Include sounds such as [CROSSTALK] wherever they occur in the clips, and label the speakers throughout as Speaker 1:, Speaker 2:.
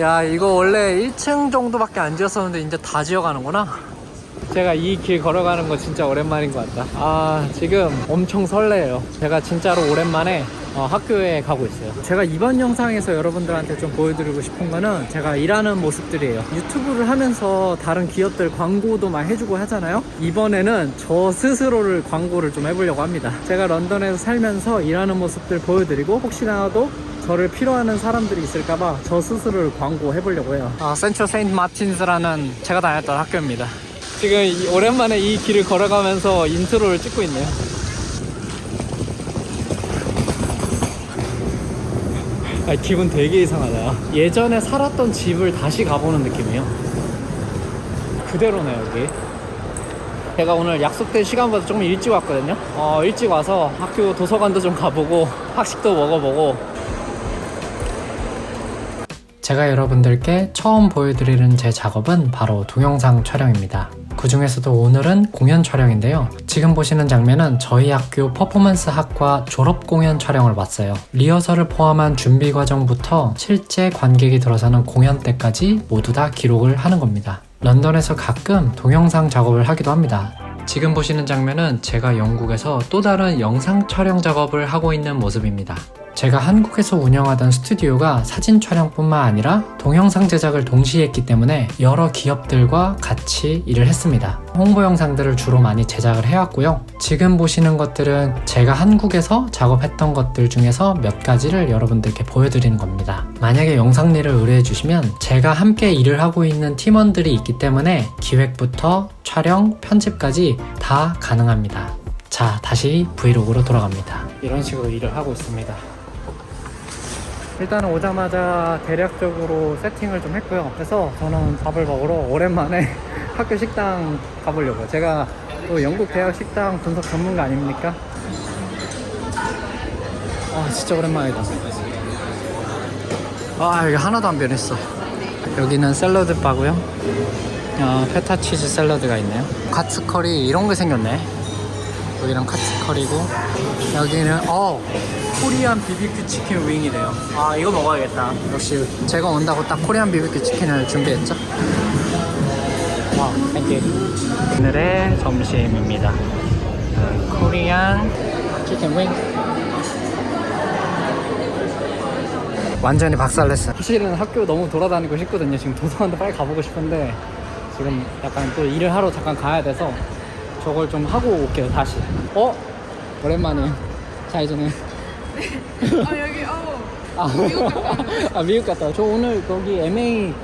Speaker 1: 야 이거 원래 1층 정도밖에 안 지었었는데 이제 다 지어가는구나? 제가 이 길 걸어가는 거 진짜 오랜만인 것 같다. 아 지금 엄청 설레요. 제가 진짜로 오랜만에 어, 학교에 가고 있어요. 제가 이번 영상에서 여러분들한테 좀 보여드리고 싶은 거는 제가 일하는 모습들이에요. 유튜브를 하면서 다른 기업들 광고도 많이 해주고 하잖아요? 이번에는 저 스스로를 광고를 좀 해보려고 합니다. 제가 런던에서 살면서 일하는 모습들 보여드리고 혹시나도 저를 필요하는 사람들이 있을까봐 저 스스로를 광고해 보려고 해요. 아, 센트럴 세인트 마틴스라는 제가 다녔던 학교입니다. 지금 이- 오랜만에 이 길을 걸어가면서 인트로를 찍고 있네요. 아, 기분 되게 이상하다. 예전에 살았던 집을 다시 가보는 느낌이에요. 그대로네, 여기. 제가 오늘 약속된 시간보다 조금 일찍 왔거든요. 어, 일찍 와서 학교 도서관도 좀 가보고 [LAUGHS] 학식도 먹어보고 제가 여러분들께 처음 보여드리는 제 작업은 바로 동영상 촬영입니다. 그 중에서도 오늘은 공연 촬영인데요. 지금 보시는 장면은 저희 학교 퍼포먼스 학과 졸업 공연 촬영을 봤어요. 리허설을 포함한 준비 과정부터 실제 관객이 들어서는 공연 때까지 모두 다 기록을 하는 겁니다. 런던에서 가끔 동영상 작업을 하기도 합니다. 지금 보시는 장면은 제가 영국에서 또 다른 영상 촬영 작업을 하고 있는 모습입니다. 제가 한국에서 운영하던 스튜디오가 사진 촬영뿐만 아니라 동영상 제작을 동시에 했기 때문에 여러 기업들과 같이 일을 했습니다. 홍보 영상들을 주로 많이 제작을 해왔고요. 지금 보시는 것들은 제가 한국에서 작업했던 것들 중에서 몇 가지를 여러분들께 보여드리는 겁니다. 만약에 영상일을 의뢰해 주시면 제가 함께 일을 하고 있는 팀원들이 있기 때문에 기획부터 촬영, 편집까지 다 가능합니다. 자, 다시 브이로그로 돌아갑니다. 이런 식으로 일을 하고 있습니다. 일단은 오자마자 대략적으로 세팅을 좀 했고요. 그래서 저는 밥을 먹으러 오랜만에 [LAUGHS] 학교 식당 가보려고요. 제가 또 영국 대학 식당 분석 전문가 아닙니까? 아 진짜 오랜만이다. 아 여기 하나도 안 변했어. 여기는 샐러드 바고요. 어, 페타 치즈 샐러드가 있네요. 카츠 커리 이런 게 생겼네. 여기는 카츠 커리고 여기는 어 코리안 비비큐 치킨 윙이래요. 아 이거 먹어야겠다. 역시 제가 온다고 딱 코리안 비비큐 치킨을 준비했죠. 와, 땡큐. 오늘의 점심입니다. 어, 코리안 치킨 윙. 완전히 박살냈어. 사실은 학교 너무 돌아다니고 싶거든요. 지금 도서관도 빨리 가보고 싶은데 지금 약간 또 일을 하러 잠깐 가야 돼서 저걸 좀 하고 올게요. 다시. 어? 오랜만에 좌회전해.
Speaker 2: 아 여기 어
Speaker 1: 아, 아 미국 갔다. 저 오늘 거기 MA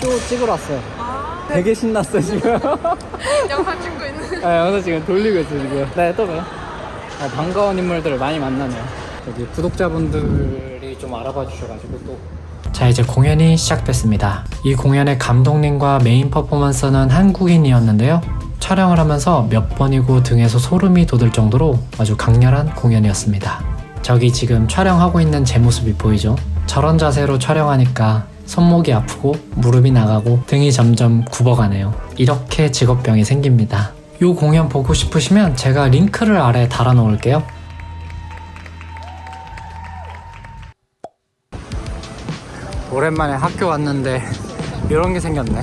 Speaker 1: 쇼 찍으러 왔어요.
Speaker 2: 아,
Speaker 1: 되게 신났어 지금. [LAUGHS]
Speaker 2: 영상 찍고 있는
Speaker 1: 아, 영상 지금 돌리고 있어 지금. 네, 또 봬요. 아, 반가운 인물들을 많이 만나네요. 여기 구독자분들이 좀 알아봐 주셔가지고 또. 자, 이제 공연이 시작됐습니다. 이 공연의 감독님과 메인 퍼포먼서는 한국인이었는데요. 촬영을 하면서 몇 번이고 등에서 소름이 돋을 정도로 아주 강렬한 공연이었습니다. 저기 지금 촬영하고 있는 제 모습이 보이죠? 저런 자세로 촬영하니까 손목이 아프고 무릎이 나가고 등이 점점 굽어가네요. 이렇게 직업병이 생깁니다. 이 공연 보고 싶으시면 제가 링크를 아래 달아 놓을게요. 오랜만에 학교 왔는데 이런 게 생겼네.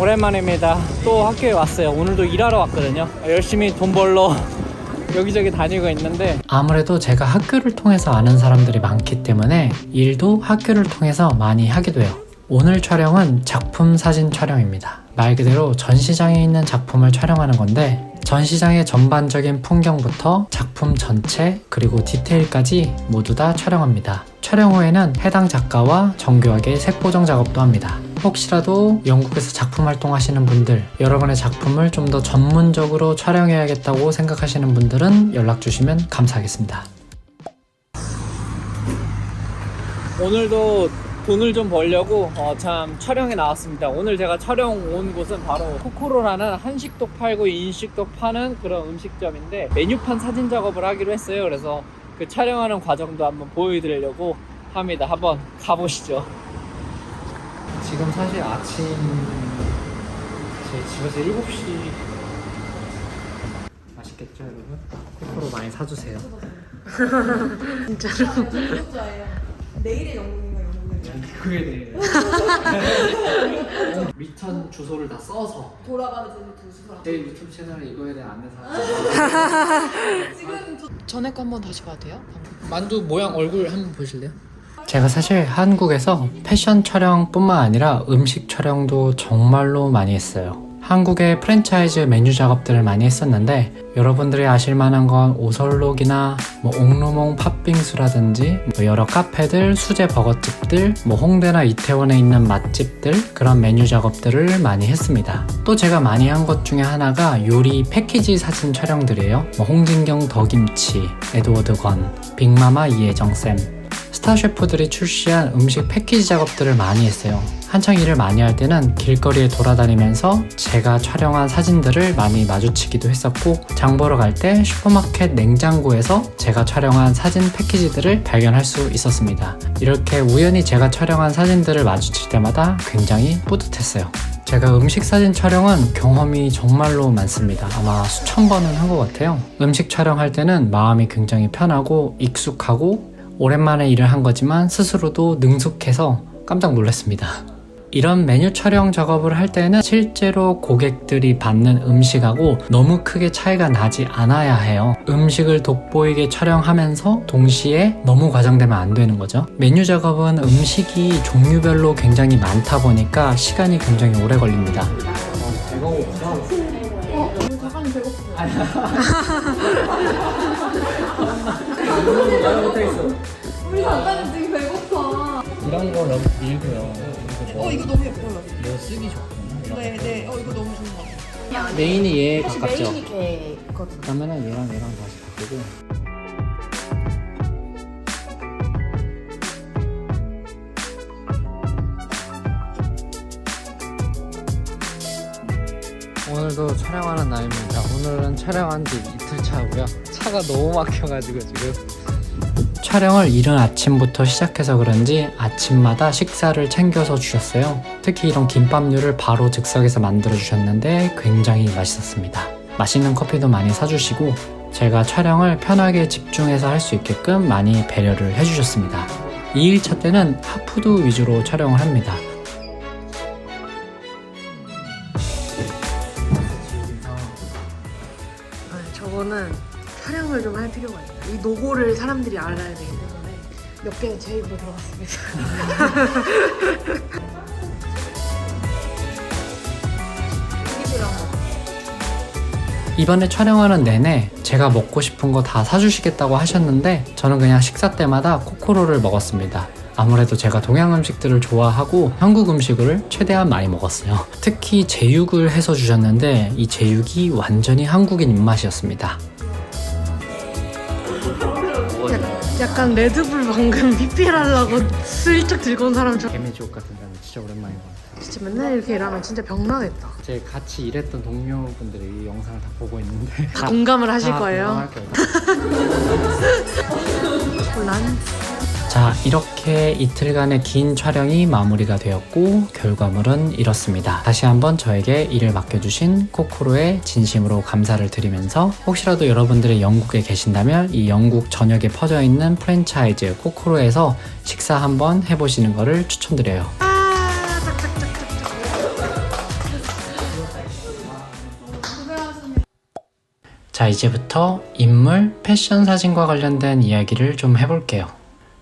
Speaker 1: 오랜만입니다. 또 학교에 왔어요. 오늘도 일하러 왔거든요. 열심히 돈 벌러 [LAUGHS] 여기저기 다니고 있는데 아무래도 제가 학교를 통해서 아는 사람들이 많기 때문에 일도 학교를 통해서 많이 하게 돼요. 오늘 촬영은 작품 사진 촬영입니다. 말 그대로 전시장에 있는 작품을 촬영하는 건데 전시장의 전반적인 풍경부터 작품 전체 그리고 디테일까지 모두 다 촬영합니다. 촬영 후에는 해당 작가와 정교하게 색보정 작업도 합니다. 혹시라도 영국에서 작품 활동하시는 분들, 여러분의 작품을 좀 더 전문적으로 촬영해야겠다고 생각하시는 분들은 연락 주시면 감사하겠습니다. 오늘도 돈을 좀 벌려고 어, 참 촬영에 나왔습니다. 오늘 제가 촬영 온 곳은 바로 코코로라는 한식도 팔고 인식도 파는 그런 음식점인데 메뉴판 사진 작업을 하기로 했어요. 그래서 그 촬영하는 과정도 한번 보여드리려고 합니다. 한번 가보시죠. 지금 사실 아침 제 집에서 7시 맛있겠죠 여러분? 코코로 많이 사주세요. [LAUGHS]
Speaker 2: 진짜로 좋아해요 내일의 영국인
Speaker 1: 그게 돼. 미천 주소를 다 써서
Speaker 2: 돌아가는 두 수랑.
Speaker 1: 제 유튜브 채널에 이거에 대한 안내사. [LAUGHS] [LAUGHS]
Speaker 2: 지금 전에 거 한번 다시 봐도 돼요?
Speaker 1: 만두 모양 얼굴 한번 보실래요? 제가 사실 한국에서 패션 촬영뿐만 아니라 음식 촬영도 정말로 많이 했어요. 한국의 프랜차이즈 메뉴 작업들을 많이 했었는데 여러분들이 아실 만한 건 오설록이나 뭐 옥루몽 팥빙수라든지 뭐 여러 카페들, 수제 버거집들, 뭐 홍대나 이태원에 있는 맛집들 그런 메뉴 작업들을 많이 했습니다. 또 제가 많이 한 것 중에 하나가 요리 패키지 사진 촬영들이에요. 뭐 홍진경 더김치, 에드워드 건, 빅마마 이혜정 쌤, 스타 셰프들이 출시한 음식 패키지 작업들을 많이 했어요. 한창 일을 많이 할 때는 길거리에 돌아다니면서 제가 촬영한 사진들을 많이 마주치기도 했었고 장 보러 갈 때 슈퍼마켓 냉장고에서 제가 촬영한 사진 패키지들을 발견할 수 있었습니다. 이렇게 우연히 제가 촬영한 사진들을 마주칠 때마다 굉장히 뿌듯했어요. 제가 음식 사진 촬영은 경험이 정말로 많습니다. 아마 수천 번은 한 것 같아요. 음식 촬영할 때는 마음이 굉장히 편하고 익숙하고 오랜만에 일을 한 거지만 스스로도 능숙해서 깜짝 놀랐습니다. 이런 메뉴 촬영 작업을 할 때는 실제로 고객들이 받는 음식하고 너무 크게 차이가 나지 않아야 해요. 음식을 돋보이게 촬영하면서 동시에 너무 과장되면 안 되는 거죠. 메뉴 작업은 음식이 종류별로 굉장히 많다 보니까 시간이 굉장히 오래 걸립니다.
Speaker 2: 배고파.
Speaker 1: 이런 거 여기 밀고요.
Speaker 2: 어 이거 너무 예뻐요.
Speaker 1: 뭐 쓰기 좋구나.
Speaker 2: 네, 네. 어 이거 너무 좋은 것 같아요.
Speaker 1: 메인이 얘에 가깝죠.
Speaker 2: 걔거든.
Speaker 1: 그러면은 얘랑 얘랑 다시 바꾸고. 오늘도 촬영하는 날입니다. 오늘은 촬영한 지 이틀 차고요. 차가 너무 막혀가지고 지금. 촬영을 이른 아침부터 시작해서 그런지 아침마다 식사를 챙겨서 주셨어요. 특히 이런 김밥류를 바로 즉석에서 만들어 주셨는데 굉장히 맛있었습니다. 맛있는 커피도 많이 사주시고 제가 촬영을 편하게 집중해서 할 수 있게끔 많이 배려를 해주셨습니다. 2일차 때는 하푸드 위주로 촬영을 합니다.
Speaker 3: 노고를 사람들이 알아야 되기 때문에 몇 개는 제 입으로 들어갔습니다.
Speaker 1: 이번에 촬영하는 내내 제가 먹고 싶은 거 다 사주시겠다고 하셨는데 저는 그냥 식사 때마다 코코로를 먹었습니다. 아무래도 제가 동양 음식들을 좋아하고 한국 음식을 최대한 많이 먹었어요. 특히 제육을 해서 주셨는데 이 제육이 완전히 한국인 입맛이었습니다.
Speaker 3: 약간 레드불 방금 [LAUGHS] PPL 하려고 슬쩍 들고 온 사람처럼
Speaker 1: 개미지옥 같은 사람 진짜 오랜만인 것 같아요.
Speaker 3: 진짜 맨날 이렇게 일하면 진짜 병나겠다.
Speaker 1: 제 같이 일했던 동료분들이 이 영상을 다 보고 있는데
Speaker 3: 다 공감을 하실
Speaker 1: 다
Speaker 3: 거예요.
Speaker 1: 공감할 거예요. [LAUGHS]
Speaker 3: 난
Speaker 1: 자, 이렇게 이틀간의 긴 촬영이 마무리가 되었고 결과물은 이렇습니다. 다시 한번 저에게 일을 맡겨주신 코코로에 진심으로 감사를 드리면서 혹시라도 여러분들이 영국에 계신다면 이 영국 전역에 퍼져 있는 프랜차이즈 코코로에서 식사 한번 해보시는 것을 추천드려요. 자, 이제부터 인물, 패션 사진과 관련된 이야기를 좀 해볼게요.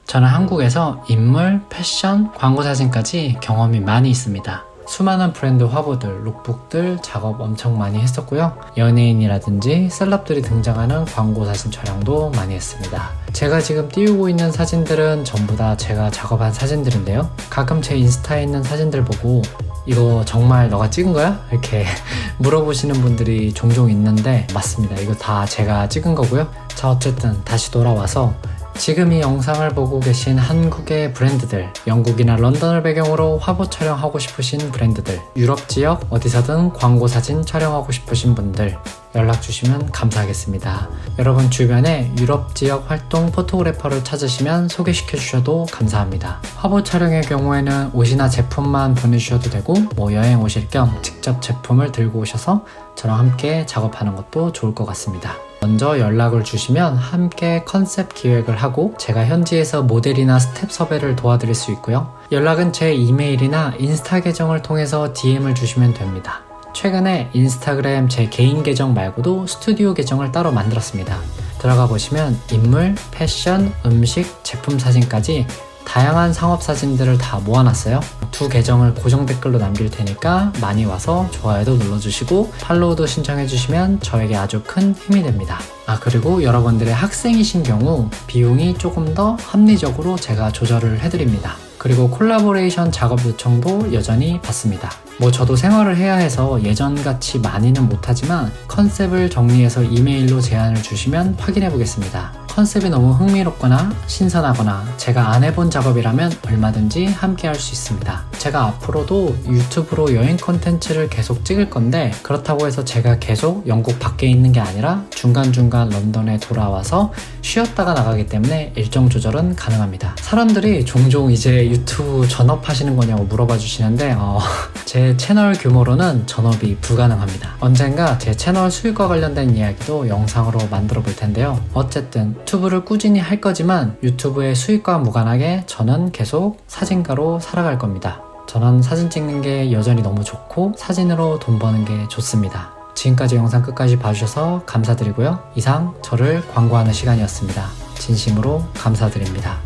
Speaker 1: 저는 한국에서 인물, 패션, 광고 사진까지 경험이 많이 있습니다. 수많은 브랜드 화보들, 룩북들 작업 엄청 많이 했었고요. 연예인이라든지 셀럽들이 등장하는 광고 사진 촬영도 많이 했습니다. 제가 지금 띄우고 있는 사진들은 전부 다 제가 작업한 사진들인데요. 가끔 제 인스타에 있는 사진들 보고 이거 정말 너가 찍은 거야? 이렇게 [LAUGHS] 물어보시는 분들이 종종 있는데 맞습니다. 이거 다 제가 찍은 거고요. 자 어쨌든 다시 돌아와서 지금 이 영상을 보고 계신 한국의 브랜드들, 영국이나 런던을 배경으로 화보 촬영하고 싶으신 브랜드들, 유럽 지역 어디서든 광고 사진 촬영하고 싶으신 분들 연락 주시면 감사하겠습니다. 여러분 주변에 유럽 지역 활동 포토그래퍼를 찾으시면 소개시켜 주셔도 감사합니다. 화보 촬영의 경우에는 옷이나 제품만 보내주셔도 되고 뭐 여행 오실 겸 직접 제품을 들고 오셔서 저랑 함께 작업하는 것도 좋을 것 같습니다. 먼저 연락을 주시면 함께 컨셉 기획을 하고 제가 현지에서 모델이나 스텝 섭외를 도와드릴 수 있고요. 연락은 제 이메일이나 인스타 계정을 통해서 DM을 주시면 됩니다. 최근에 인스타그램 제 개인 계정 말고도 스튜디오 계정을 따로 만들었습니다. 들어가 보시면 인물, 패션, 음식, 제품 사진까지 다양한 상업 사진들을 다 모아놨어요. 두 계정을 고정 댓글로 남길 테니까 많이 와서 좋아요도 눌러주시고 팔로우도 신청해주시면 저에게 아주 큰 힘이 됩니다. 아 그리고 여러분들의 학생이신 경우 비용이 조금 더 합리적으로 제가 조절을 해드립니다. 그리고 콜라보레이션 작업 요청도 여전히 받습니다. 뭐 저도 생활을 해야 해서 예전같이 많이는 못하지만 컨셉을 정리해서 이메일로 제안을 주시면 확인해 보겠습니다. 컨셉이 너무 흥미롭거나 신선하거나 제가 안 해본 작업이라면 얼마든지 함께 할 수 있습니다. 제가 앞으로도 유튜브로 여행 컨텐츠를 계속 찍을 건데 그렇다고 해서 제가 계속 영국 밖에 있는 게 아니라 중간중간 런던에 돌아와서 쉬었다가 나가기 때문에 일정 조절은 가능합니다. 사람들이 종종 이제 유튜브 전업하시는 거냐고 물어봐 주시는데 어, [LAUGHS] 제 채널 규모로는 전업이 불가능합니다. 언젠가 제 채널 수익과 관련된 이야기도 영상으로 만들어 볼 텐데요. 어쨌든 유튜브를 꾸준히 할 거지만 유튜브의 수익과 무관하게 저는 계속 사진가로 살아갈 겁니다. 저는 사진 찍는 게 여전히 너무 좋고 사진으로 돈 버는 게 좋습니다. 지금까지 영상 끝까지 봐주셔서 감사드리고요. 이상 저를 광고하는 시간이었습니다. 진심으로 감사드립니다.